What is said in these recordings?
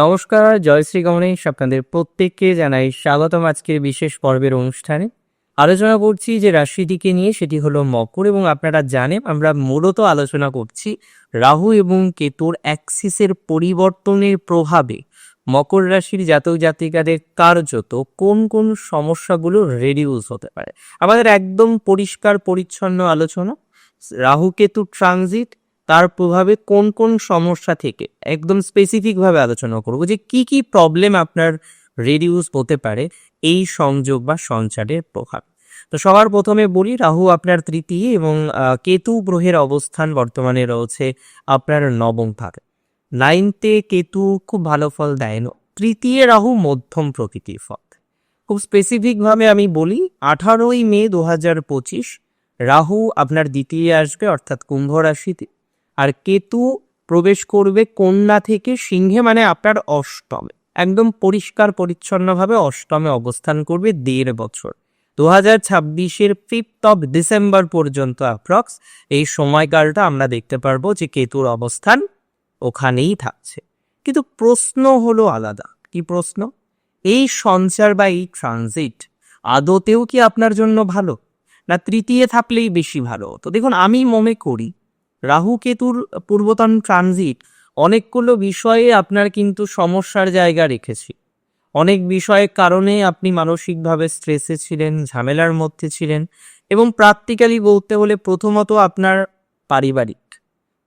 নমস্কার, জয় শ্রী গণেশ আপনাদের প্রত্যেককে জানাই স্বাগতম আজকের বিশেষ পর্বের অনুষ্ঠানে। আলোচনা করছি যে রাশিটিকে নিয়ে, সেটি হলো মকর এবং আপনারা জানেন আমরা মূলত আলোচনা করছি রাহু এবং কেতুর অ্যাক্সিসের পরিবর্তনের প্রভাবে। মকর রাশির জাতক জাতিকাদের কার্যত কোন কোন সমস্যাগুলো রেডিউস হতে পারে। আমাদের একদম পরিষ্কার, পরিচ্ছন্ন আলোচনা, রাহু কেতু ট্রানজিট তার প্রভাবে কোন কোন সমস্যা থেকে একদম স্পেসিফিকভাবে আলোচনা করব যে কি কি প্রবলেম আপনার রেডিউস হতে পারে এই সংযোগ বা সঞ্চারের প্রভাব। তো সবার প্রথমে বলি, রাহু আপনার তৃতীয় এবং কেতু গ্রহের অবস্থান বর্তমানে রয়েছে আপনার নবম ভাগে। নাইনতে কেতু খুব ভালো ফল দেয়। না তৃতীয় রাহু মধ্যম প্রকৃতির ফল। খুব স্পেসিফিকভাবে আমি বলি, আঠারোই মে দু হাজার পঁচিশ রাহু আপনার দ্বিতীয় আসবে, অর্থাৎ কুম্ভ রাশিতে আর কেতু প্রবেশ করবে কন্যা থেকে সিংহে মানে আপনার অষ্টমে। একদম পরিষ্কার, পরিচ্ছন্নভাবে অষ্টমে অবস্থান করবে দেড় বছর। দু হাজার ছাব্বিশের ফিফথ অফ ডিসেম্বর পর্যন্ত অ্যাপ্রক্স এই সময়কালটা আমরা দেখতে পারব যে কেতুর অবস্থান ওখানেই থাকছে। কিন্তু প্রশ্ন হলো আলাদা। কি প্রশ্ন? এই সঞ্চার বা এই ট্রানজিট আদতেও কি আপনার জন্য ভালো? না তৃতীয় থাকলেই বেশি ভালো? তো দেখুন, আমি মনে করি রাহু কেতুর পূর্বতন ট্রানজিট অনেকগুলো বিষয়ে আপনার কিন্তু সমস্যার জায়গা রেখেছি। অনেক বিষয়ের কারণে আপনি মানসিকভাবে স্ট্রেসে ছিলেন, ঝামেলার মধ্যে ছিলেন এবং প্র্যাকটিক্যালি বলতে হলে প্রথমত আপনার পারিবারিক,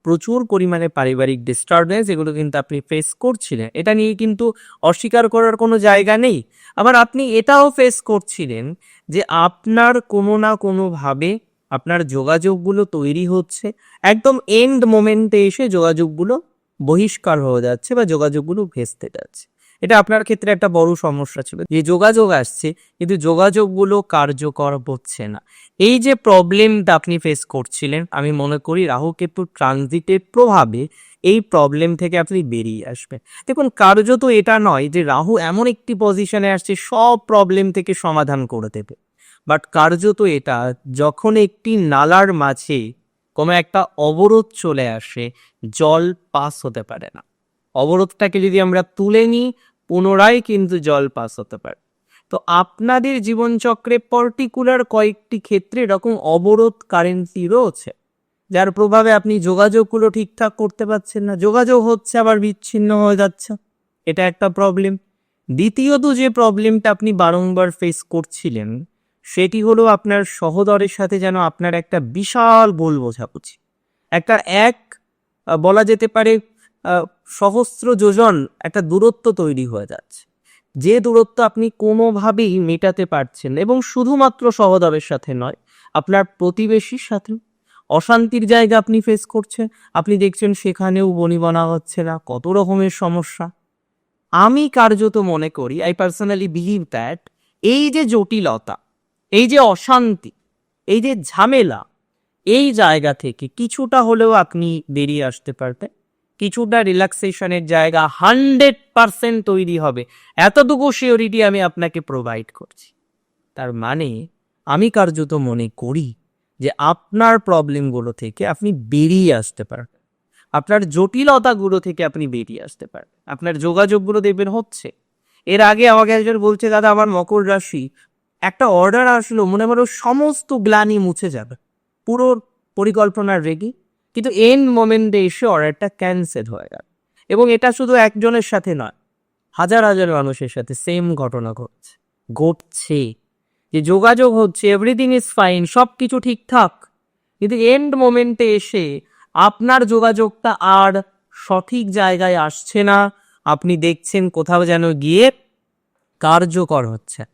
প্রচুর পরিমাণে পারিবারিক ডিস্টারবেন্স এগুলো কিন্তু আপনি ফেস করছিলেন। এটা নিয়ে কিন্তু অস্বীকার করার কোনো জায়গা নেই। আবার আপনি এটাও ফেস করছিলেন যে আপনার কোনো না কোনোভাবে আপনার যোগাযোগগুলো তৈরি হচ্ছে, একদম এন্ড মোমেন্টে এসে যোগাযোগগুলো বহিষ্কার হয়ে যাচ্ছে বা যোগাযোগগুলো ভেস্তে যাচ্ছে। এটা আপনার ক্ষেত্রে একটা বড় সমস্যা ছিল যে যোগাযোগ আসছে, কিন্তু যোগাযোগগুলো কার্যকর হচ্ছে না। এই যে প্রবলেমটা আপনি ফেস করছিলেন, আমি মনে করি রাহু কেতু ট্রানজিটের প্রভাবে এই প্রবলেম থেকে আপনি বেরিয়ে আসবেন। দেখুন, কার্যত এটা নয় যে রাহু এমন একটি পজিশনে আসছে, সব প্রবলেম থেকে সমাধান করে দেবে। বাট কার্যত এটা, যখন একটি নালার মাঝে কোনো একটা অবরোধ চলে আসে, জল পাস হতে পারে না। অবরোধটাকে যদি আমরা তুলে নিই, পুনরায় কিন্তু জল পাস হতে পারে। তো আপনাদের জীবনচক্রে পার্টিকুলার কয়েকটি ক্ষেত্রে এরকম অবরোধ কারেন্সি রয়েছে, যার প্রভাবে আপনি যোগাযোগগুলো ঠিকঠাক করতে পারছেন না। যোগাযোগ হচ্ছে, আবার বিচ্ছিন্ন হয়ে যাচ্ছে। এটা একটা প্রবলেম দ্বিতীয়ত যে প্রবলেমটা আপনি বারংবার ফেস করছিলেন সেটি হলো আপনার সহদরের সাথে যেন আপনার একটা বিশাল গোল বোঝাবুঝি। একটা এক বলা যেতে পারে সহস্র যোজন একটা দূরত্ব তৈরি হয়ে যাচ্ছে। যে দূরত্ব আপনি কোনোভাবেই মেটাতে পারছেন এবং শুধুমাত্র সহদরের সাথে নয়, আপনার প্রতিবেশীর সাথে অশান্তির জায়গা আপনি ফেস করছেন, আপনি দেখছেন সেখানেও বনিবনা হচ্ছে না, কত রকমের সমস্যা। আমি কার্যত মনে করি আই পার্সোনালি বিলিভ দ্যাট এই যে জটিলতা এই যে অশান্তি, এই যে ঝামেলা, এই জায়গা থেকে কিছুটা হলেও আপনি বেরিয়ে আসতে পারবেন। কিছুটা রিল্যাক্সেশনের জায়গা হান্ড্রেড পারসেন্ট তৈরি হবে। এতটুকু সিওরিটি আমি আপনাকে প্রোভাইড করছি। তার মানে আমি কার্যত মনে করি যে আপনার প্রবলেমগুলো থেকে আপনি বেরিয়ে আসতে পারবেন। আপনার জটিলতাগুলো থেকে আপনি বেরিয়ে আসতে পারবেন। আপনার যোগাযোগগুলো দেখবেন হচ্ছে। এর আগে আমাকে একজন বলছে, দাদা, আমার মকর রাশি একটা অর্ডার আসলো, মনে করো সমস্ত গ্লানি মুছে যাবে। পুরো পরিকল্পনার রেগি। কিন্তু এন্ড মোমেন্টে এসে অর্ডারটা ক্যান্সেল হয়ে গেল। এবং এটা শুধু একজনের সাথে নয়, হাজার হাজার মানুষের সাথে সেম ঘটনা ঘটছে ঘটছে। যে যোগাযোগ হচ্ছে এভরিথিং ইজ ফাইন সব কিছু ঠিকঠাক। কিন্তু এন্ড মোমেন্টে এসে আপনার যোগাযোগটা আর সঠিক জায়গায় আসছে না। আপনি দেখছেন কোথাও যেন গিয়ে কার্যকর হচ্ছে।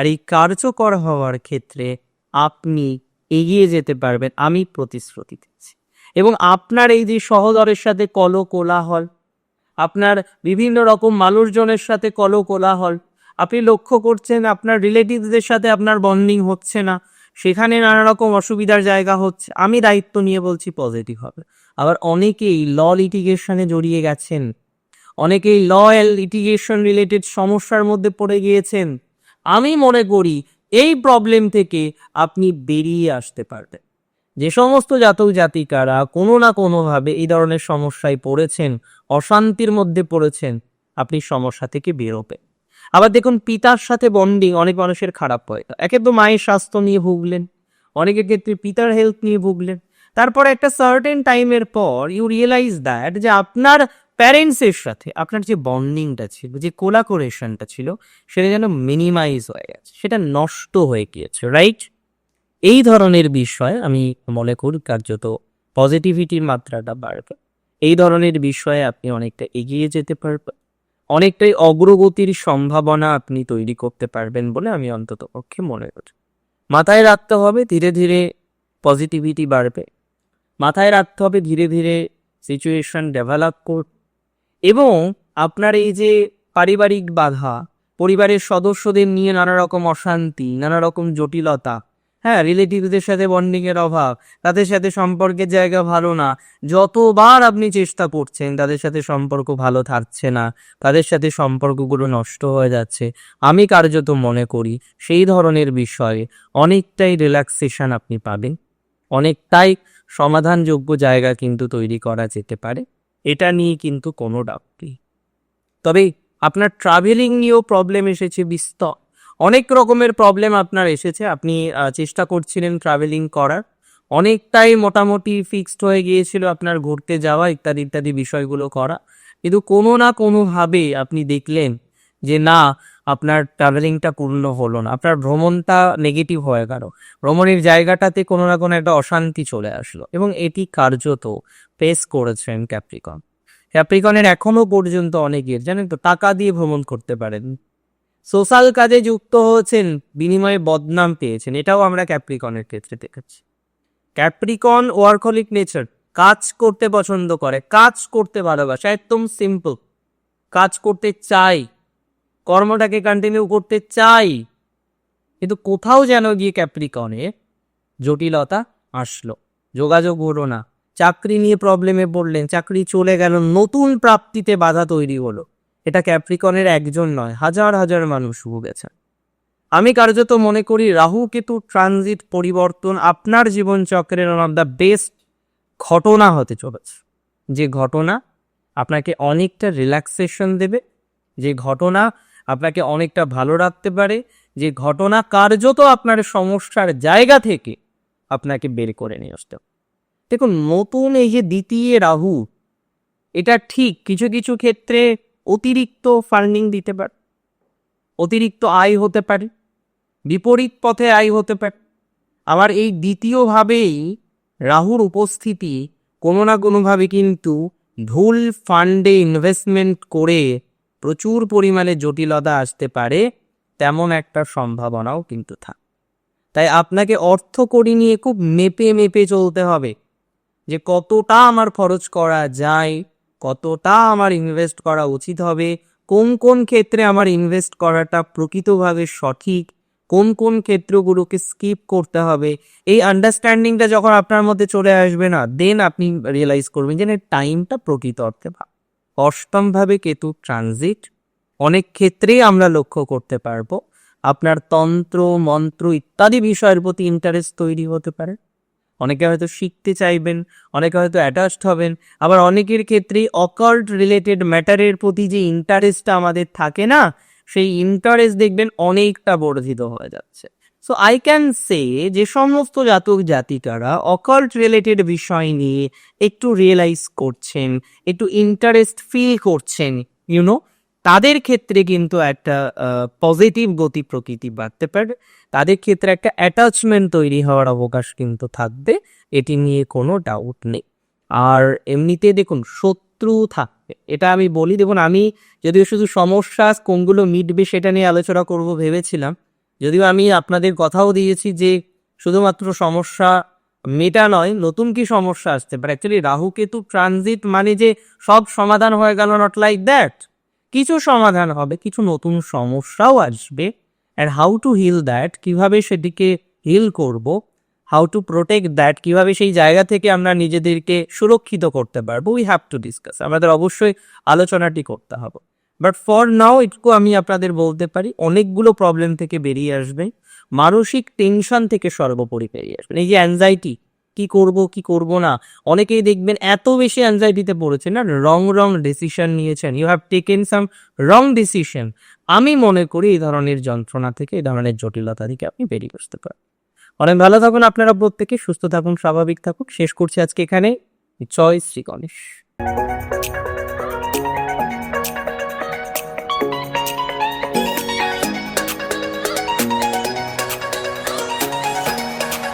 আর এই কার্যকর হওয়ার ক্ষেত্রে আপনি এগিয়ে যেতে পারবেন, আমি প্রতিশ্রুতি দিচ্ছি। এবং আপনার এই যে সহদরের সাথে কল কোলাহল আপনার বিভিন্ন রকম মানুষজনের সাথে কল কোলাহল আপনি লক্ষ্য করছেন আপনার রিলেটিভদের সাথে আপনার বন্ডিং হচ্ছে না, সেখানে নানা রকম অসুবিধার জায়গা হচ্ছে, আমি দায়িত্ব নিয়ে বলছি পজিটিভ হবে। আবার অনেকেই ল লিটিগেশনে জড়িয়ে গেছেন, অনেকেই ল লিটিগেশন রিলেটেড সমস্যার মধ্যে পড়ে গিয়েছেন আমি মনে করি এই প্রবলেম থেকে আপনি বেরিয়ে আসতে পারবেন। যে সমস্ত জাতক জাতিকারা কোনো না কোনোভাবে এই ধরনের সমস্যায় পড়েছেন, অশান্তির মধ্যে পড়েছেন, আপনি সমস্যা থেকে বেরোবেন। আবার দেখুন, পিতার সাথে বন্ডিং অনেক মানুষের খারাপ হয়। একে তো মায়ের স্বাস্থ্য নিয়ে ভুগলেন, অনেকের ক্ষেত্রে পিতার হেলথ নিয়ে ভুগলেন। তারপর একটা সার্টেন টাইমের পর ইউ রিয়েলাইজ দ্যাট যে আপনার প্যারেন্টসের সাথে আপনার যে বন্ডিংটা ছিল, যে কোলাকোরেশনটা ছিল, সেটা যেন মিনিমাইজ হয়ে গেছে, সেটা নষ্ট হয়ে গিয়েছে রাইট এই ধরনের বিষয় আমি মনে করি কার্যত পজিটিভিটির মাত্রাটা বাড়বে। এই ধরনের বিষয়ে আপনি অনেকটা এগিয়ে যেতে পারবেন। অনেকটাই অগ্রগতির সম্ভাবনা আপনি তৈরি করতে পারবেন বলে আমি অন্তত পক্ষে মনে করি। মাথায় রাখতে হবে ধীরে ধীরে পজিটিভিটি বাড়বে। মাথায় রাখতে হবে ধীরে ধীরে সিচুয়েশন ডেভেলপ কর এবং আপনার এই যে পারিবারিক বাধা, পরিবারের সদস্যদের নিয়ে নানা রকম অশান্তি নানা রকম জটিলতা হ্যাঁ রিলেটিভদের সাথে বন্ডিংয়ের অভাব, তাদের সাথে সম্পর্কের জায়গা ভালো না, যতবার আপনি চেষ্টা করছেন তাদের সাথে সম্পর্ক ভালো থাকছে না, তাদের সাথে সম্পর্কগুলো নষ্ট হয়ে যাচ্ছে, আমি কার্যত মনে করি সেই ধরনের বিষয়ে অনেকটাই রিল্যাক্সেশন আপনি পাবেন, অনেকটাই সমাধানযোগ্য জায়গা কিন্তু তৈরি করা যেতে পারে। এটা নিয়ে কিন্তু কোনো ডাউট নেই। তবে আপনার ট্রাভেলিং নিয়েও প্রবলেম এসেছে বিস্তর। অনেক রকমের প্রবলেম আপনার এসেছে। আপনি চেষ্টা করছিলেন ট্রাভেলিং করার। অনেকটাই মোটামুটি ফিক্সড হয়ে গিয়েছিল আপনার ঘুরতে যাওয়া, ইত্যাদি ইত্যাদি বিষয়গুলো করা। কিন্তু কোনো না কোনোভাবে আপনি দেখলেন যে না আপনার ট্রাভেলিংটা পূর্ণ হলো না। আপনার ভ্রমণটা নেগেটিভ হয়ে গেল। ভ্রমণের জায়গাটাতে কোনো না কোনো একটা অশান্তি চলে আসলো এবং এটি কার্যত ফেস করেছেন ক্যাপ্রিকন ক্যাপ্রিকনের এখনও পর্যন্ত অনেকের জানেন তো, টাকা দিয়ে ভ্রমণ করতে পারেন। সোশ্যাল কাজে যুক্ত হয়েছেন, বিনিময়ে বদনাম পেয়েছেন, এটাও আমরা ক্যাপ্রিকনের ক্ষেত্রে দেখেছি। ক্যাপ্রিকন ওয়ার্কহলিক নেচার কাজ করতে পছন্দ করে, কাজ করতে ভালোবাসে, একদম সিম্পল কাজ করতে চাই কর্মটাকে কন্টিনিউ করতে চাই। কিন্তু কোথাও যেন গিয়ে ক্যাপ্রিকনে জটিলতা আসলো। যোগাযোগ হলো না। চাকরি নিয়ে প্রবলেমে পড়লেন, চাকরি চলে গেল, নতুন প্রাপ্তিতে বাধা তৈরি হলো। এটা ক্যাপ্রিকনের একজন নয়, হাজার হাজার মানুষ ভুগেছে আমি কার্যত মনে করি রাহু কেতু ট্রানজিট পরিবর্তন আপনার জীবনচক্রের ওয়ান অফ দ্য বেস্ট ঘটনা হতে চলেছে। যে ঘটনা আপনাকে অনেকটা রিল্যাক্সেশন দেবে, যে ঘটনা আপনাকে অনেকটা ভালো রাখতে পারে। যে ঘটনা কার্যত আপনার সমস্যার জায়গা থেকে আপনাকে বের করে নিয়ে আসতে। দেখুন, নতুন এই যে দ্বিতীয় রাহু, এটা ঠিক কিছু কিছু ক্ষেত্রে অতিরিক্ত ফার্নিং দিতে পারে। অতিরিক্ত আয় হতে পারে, বিপরীত পথে আয় হতে পারে। আবার এই দ্বিতীয়ভাবেই রাহুর উপস্থিতি কোনো না কোনোভাবে কিন্তু ভুল ফান্ডে ইনভেস্টমেন্ট করে প্রচুর পরিমাণে জটিলতা আসতে পারে, তেমন একটা সম্ভাবনাও কিন্তু থাকে। তাই আপনাকে অর্থ করি নিয়ে খুব মেপে মেপে চলতে হবে যে কতটা আমার খরচ করা যায়, কতটা আমার ইনভেস্ট করা উচিত হবে, কোন কোন ক্ষেত্রে আমার ইনভেস্ট করাটা প্রকৃতভাবে সঠিক, কোন কোন ক্ষেত্রগুলোকে স্কিপ করতে হবে। এই আন্ডারস্ট্যান্ডিংটা যখন আপনার মধ্যে চলে আসবে না দেন আপনি রিয়েলাইজ করবেন যে টাইমটা প্রকৃত অর্থে ভালো। অষ্টমভাবে কেতু ট্রানজিট। অনেক ক্ষেত্রেই আমরা লক্ষ্য করতে পারব, আপনার তন্ত্র, মন্ত্র ইত্যাদি বিষয়ের প্রতি ইন্টারেস্ট তৈরি হতে পারে। অনেকে হয়তো শিখতে চাইবেন, অনেকে হয়তো অ্যাটাচড হবেন, আবার অনেকের ক্ষেত্রেই অকাল্ট রিলেটেড ম্যাটারের প্রতি যে ইন্টারেস্টটা আমাদের থাকে না, সেই ইন্টারেস্ট দেখবেন অনেকটা বর্ধিত হয়ে যাচ্ছে। সো আই ক্যান সে যে সমস্ত জাতক জাতিকারা অকাল্ট রিলেটেড বিষয় নিয়ে একটু রিয়েলাইজ করছেন, একটু ইন্টারেস্ট ফিল করছেন ইউনো তাদের ক্ষেত্রে কিন্তু একটা পজিটিভ গতি প্রকৃতি বাড়তে পারে। তাদের ক্ষেত্রে একটা অ্যাটাচমেন্ট তৈরি হওয়ার অবকাশ কিন্তু থাকবে, এটি নিয়ে কোনো ডাউট নেই। আর এমনিতে দেখুন, শত্রু থাকবে। এটা আমি বলি, দেখুন, আমি যদিও শুধু সমস্যা কোনগুলো মিটবে সেটা নিয়ে আলোচনা করব ভেবেছিলাম যদিও আমি আপনাদের কথাও দিয়েছি যে শুধুমাত্র সমস্যা মেটা নয়, নতুন কি সমস্যা আসতে পারে? অ্যাকচুয়ালি রাহু কেতু ট্রানজিট মানে যে সব সমাধান হয়ে গেল নট লাইক দ্যাট কিছু সমাধান হবে, কিছু নতুন সমস্যাও আসবে। And how to heal that কীভাবে সেটিকে হিল করব? হাউ টু প্রোটেক্ট দ্যাট কীভাবে সেই জায়গা থেকে আমরা নিজেদেরকে সুরক্ষিত করতে পারব? উই হ্যাভ টু ডিসকাস আমাদের অবশ্যই আলোচনাটি করতে হবে। বাট ফর নাও একটু আমি আপনাদের বলতে পারি, অনেকগুলো প্রবলেম থেকে বেরিয়ে আসবে। মানসিক টেনশন থেকে সর্বোপরি বেরিয়ে আসবেন এই যে অ্যাংজাইটি কি করব কি করব না? অনেকেই দেখবেন এত বেশি অ্যাংজাইটিতে পড়েছেন না রং রং ডিসিশন নিয়েছেন। You have taken some wrong decision আমি মনে করি এই ধরনের যন্ত্রণা থেকে, এই ধরনের জটিলতা থেকে আপনি বেরিয়ে আসতে পারেন। অনেক ভালো থাকুন আপনারা প্রত্যেকে, সুস্থ থাকুন, স্বাভাবিক থাকুন শেষ করছি আজকে এখানে। জয় শ্রী গণেশ।